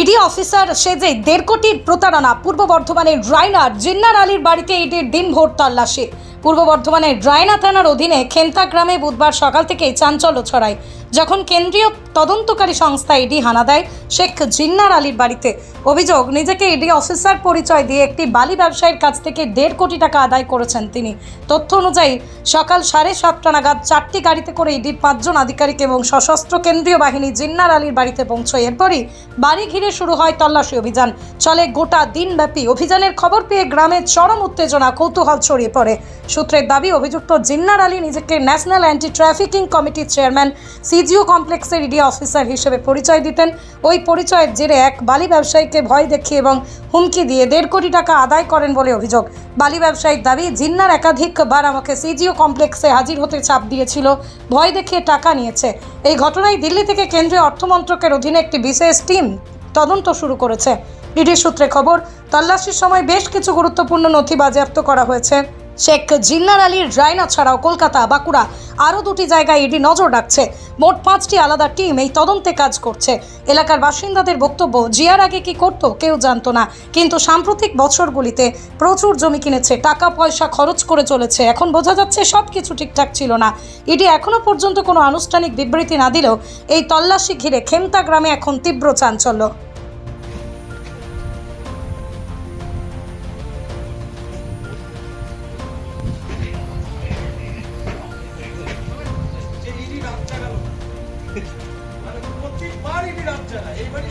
ED officer সেজে দেড় কোটির প্রতারণা পূর্ব বর্ধমানের রায়নার। জিন্নার আলীর বাড়িতে ইডির দিনভর তল্লাশি। পূর্ব বর্ধমানের রায়না থানার অধীনে খেন্তা গ্রামে বুধবার সকাল থেকেই চাঞ্চল্য ছড়ায়। যখন কেন্দ্রীয় তদন্তকারী সংস্থা ইডি হানা দেয়, শেখ জিন্নার আলীর বাড়িতে। অভিযোগ, নিজেকে ইডি অফিসার পরিচয় দিয়ে একটি বালি ব্যবসায়ীর কাছ থেকে দেড় কোটি টাকা আদায় করেছেন তিনি। তথ্য অনুযায়ী, সকাল সাড়ে সাতটা নাগাদ চারটি গাড়িতে করে ইডির পাঁচজন আধিকারিক এবং সশস্ত্র কেন্দ্রীয় বাহিনী জিন্নার আলীর বাড়িতে পৌঁছয়। এরপরই বাড়ি ঘিরে শুরু হয় তল্লাশি অভিযান। চলে গোটা দিনব্যাপী অভিযানের খবর পেয়ে গ্রামে চরম উত্তেজনা, কৌতূহল ছড়িয়ে পড়ে। সূত্রের দাবি, অভিযুক্ত জিন্নার আলী নিজেকে ন্যাশনাল অ্যান্টি ট্রাফিকিং কমিটির চেয়ারম্যান সিজিও কমপ্লেক্সের ইডি অফিসার হিসেবে পরিচয় দিতেন। ওই পরিচয়ের জেরে এক বালি ব্যবসায়ীকে ভয় দেখিয়ে এবং হুমকি দিয়ে দেড় কোটি টাকা আদায় করেন বলে অভিযোগ। বালি ব্যবসায়ীর দাবি, জিন্নার একাধিকবার আমাকে সিজিও কমপ্লেক্সে হাজির হতে চাপ দিয়েছিল, ভয় দেখিয়ে টাকা নিয়েছে। এই ঘটনায় দিল্লি থেকে কেন্দ্রীয় অর্থমন্ত্রকের অধীনে একটি বিশেষ টিম তদন্ত শুরু করেছে। ইডির সূত্রে খবর, তল্লাশির সময় বেশ কিছু গুরুত্বপূর্ণ নথি বাজেয়াপ্ত করা হয়েছে। শেখ জিন্নার আলীর রায়না ছাড়াও কলকাতা, বাঁকুড়া আরও দুটি জায়গায় ইডি নজর রাখছে। মোট পাঁচটি আলাদা টিম এই তদন্তে কাজ করছে। এলাকার বাসিন্দাদের বক্তব্য, জিয়ার আগে কি করতো কেউ জানতো না। কিন্তু সাম্প্রতিক বছরগুলিতে প্রচুর জমি কিনেছে, টাকা পয়সা খরচ করে চলেছে। এখন বোঝা যাচ্ছে সব কিছু ঠিকঠাক ছিল না। ইডি এখনও পর্যন্ত কোনো আনুষ্ঠানিক বিবৃতি না দিলেও এই তল্লাশি ঘিরে খেমতা গ্রামে এখন তীব্র চাঞ্চল্য। প্রত্যেকবার ইডি রাত জাগায় এইবারই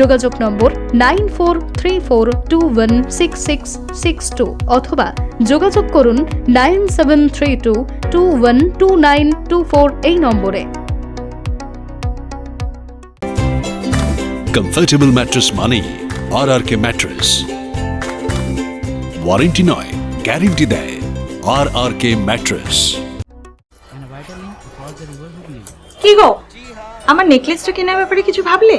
যোগাযোগ number nine four three four two one six six six two অথবা যোগাযোগ করুন nine seven three two two one two nine two four এই নম্বরে। কমফর্টেবল ম্যাট্রেস মানেই R R K mattress warranty নয় গ্যারেন্টি দেয় আর আর কে ম্যাট্রেস. কি গো? আমার নেকলেসটা কেনার ব্যাপারে কিছু ভাবলে?